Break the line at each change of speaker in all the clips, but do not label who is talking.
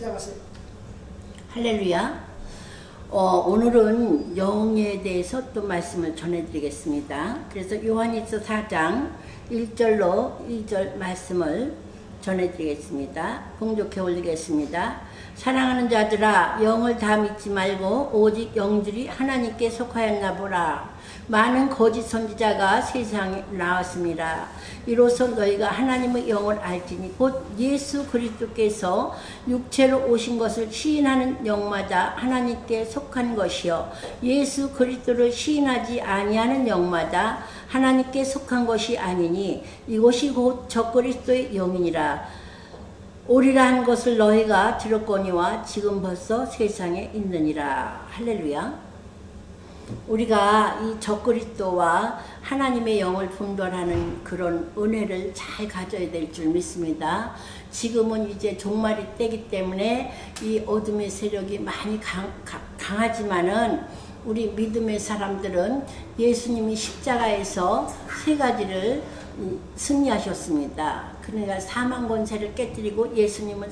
시작하세요.
할렐루야. 어, 오늘은 영에 대해서 또 말씀을 전해드리겠습니다. 그래서 요한일서 4장 1절로 2절 말씀을 전해드리겠습니다. 공독해 올리겠습니다. 사랑하는 자들아 영을 다 믿지 말고 오직 영들이 하나님께 속하였나 보라. 많은 거짓 선지자가 세상에 나왔습니다. 이로써 너희가 하나님의 영을 알지니 곧 예수 그리스도께서 육체로 오신 것을 시인하는 영마다 하나님께 속한 것이요 예수 그리스도를 시인하지 아니하는 영마다 하나님께 속한 것이 아니니 이것이 곧 적그리스도의 영이니라. 오리라 한 것을 너희가 들었거니와 지금 벌써 세상에 있느니라. 할렐루야. 우리가 이 적그리스도와 하나님의 영을 분별하는 그런 은혜를 잘 가져야 될 줄 믿습니다. 지금은 이제 종말이 때기 때문에 이 어둠의 세력이 많이 강, 하지만은 우리 믿음의 사람들은 예수님이 십자가에서 세 가지를 음, 승리하셨습니다. 그러니까 사망 권세를 깨뜨리고 예수님은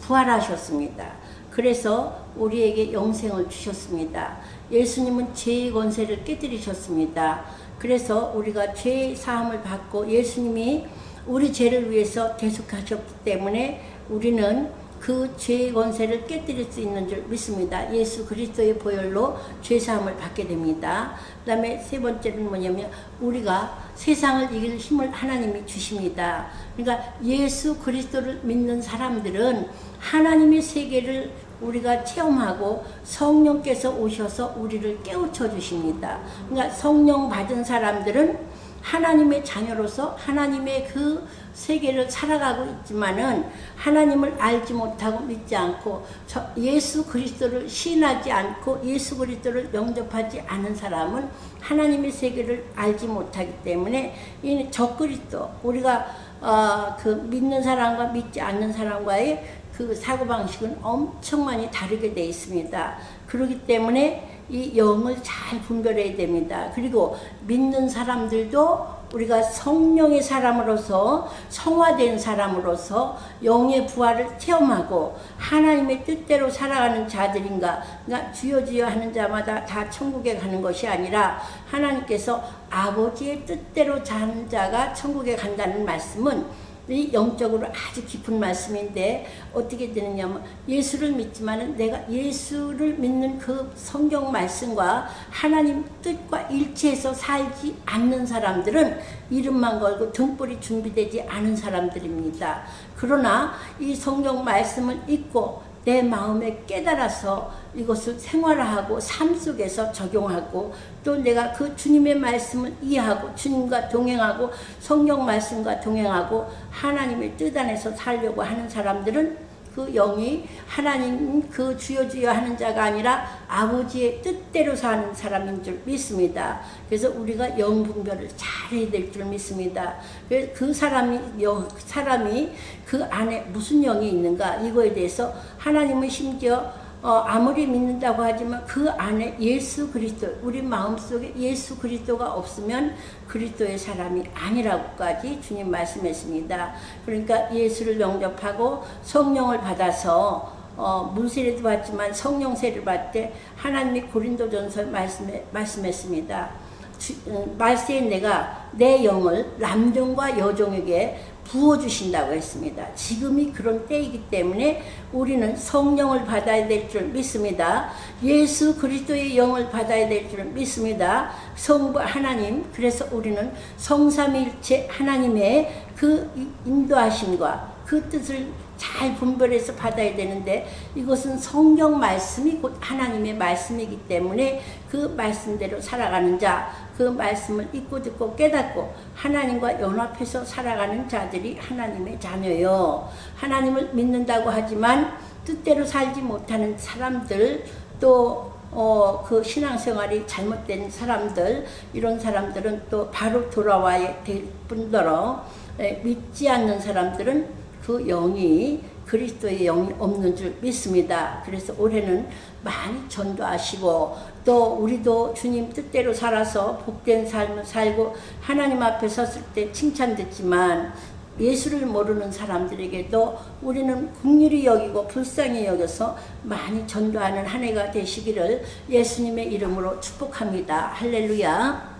부활하셨습니다. 그래서 우리에게 영생을 주셨습니다. 예수님은 죄의 권세를 깨뜨리셨습니다. 그래서 우리가 죄의 사함을 받고 예수님이 우리 죄를 위해서 대속하셨기 때문에 우리는 그 죄의 권세를 깨뜨릴 수 있는 줄 믿습니다. 예수 그리스도의 보혈로 죄 사함을 받게 됩니다. 그 다음에 세 번째는 뭐냐면 우리가 세상을 이길 힘을 하나님이 주십니다. 그러니까 예수 그리스도를 믿는 사람들은 하나님의 세계를 우리가 체험하고 성령께서 오셔서 우리를 깨우쳐 주십니다. 그러니까 성령 받은 사람들은 하나님의 자녀로서 하나님의 그 세계를 살아가고 있지만은 하나님을 알지 못하고 믿지 않고 예수 그리스도를 신하지 않고 예수 그리스도를 영접하지 않은 사람은 하나님의 세계를 알지 못하기 때문에 이 적그리스도 우리가 어, 그 믿는 사람과 믿지 않는 사람과의 그 사고방식은 엄청 많이 다르게 되어 있습니다. 그렇기 때문에 이 영을 잘 분별해야 됩니다. 그리고 믿는 사람들도 우리가 성령의 사람으로서 성화된 사람으로서 영의 부활을 체험하고 하나님의 뜻대로 살아가는 자들인가 그러니까 주여 주여 하는 자마다 다 천국에 가는 것이 아니라 하나님께서 아버지의 뜻대로 사는 자가 천국에 간다는 말씀은 이 영적으로 아주 깊은 말씀인데 어떻게 되느냐면 예수를 믿지만은 내가 예수를 믿는 그 성경 말씀과 하나님 뜻과 일치해서 살지 않는 사람들은 이름만 걸고 등불이 준비되지 않은 사람들입니다. 그러나 이 성경 말씀을 읽고 내 마음에 깨달아서 이것을 생활화하고 삶 속에서 적용하고 또 내가 그 주님의 말씀을 이해하고 주님과 동행하고 성경 말씀과 동행하고 하나님의 뜻 안에서 살려고 하는 사람들은 그 영이 하나님 그 주여 주여 하는 자가 아니라 아버지의 뜻대로 사는 사람인 줄 믿습니다. 그래서 우리가 영 분별을 잘해야 될 줄 믿습니다. 그래서 그 사람이 영 사람이 그 안에 무슨 영이 있는가 이거에 대해서 하나님은 심지어 어, 아무리 믿는다고 하지만 그 안에 예수 그리스도, 우리 마음속에 예수 그리스도가 없으면 그리스도의 사람이 아니라고까지 주님 말씀했습니다. 그러니까 예수를 영접하고 성령을 받아서 어, 물세례도 받지만 성령 세를 받때 하나님이 고린도전서 말씀에, 말씀했습니다. 주, 음, 말세에 내가 내 영을 남종과 여종에게 부어주신다고 했습니다. 지금이 그런 때이기 때문에 우리는 성령을 받아야 될 줄 믿습니다. 예수 그리스도의 영을 받아야 될 줄 믿습니다. 성부 하나님, 그래서 우리는 성삼일체 하나님의 그 인도하심과 그 뜻을 잘 분별해서 받아야 되는데 이것은 성경 말씀이 곧 하나님의 말씀이기 때문에 그 말씀대로 살아가는 자, 그 말씀을 읽고 듣고 깨닫고 하나님과 연합해서 살아가는 자들이 하나님의 자녀요. 하나님을 믿는다고 하지만 뜻대로 살지 못하는 사람들 또 어, 그 신앙생활이 잘못된 사람들, 이런 사람들은 또 바로 돌아와야 될 뿐더러 에, 믿지 않는 사람들은 그 영이 그리스도의 영이 없는 줄 믿습니다. 그래서 올해는 많이 전도하시고 또 우리도 주님 뜻대로 살아서 복된 삶을 살고 하나님 앞에 섰을 때 칭찬 듣지만 예수를 모르는 사람들에게도 우리는 국률이 여기고 불쌍히 여겨서 많이 전도하는 한 해가 되시기를 예수님의 이름으로 축복합니다. 할렐루야.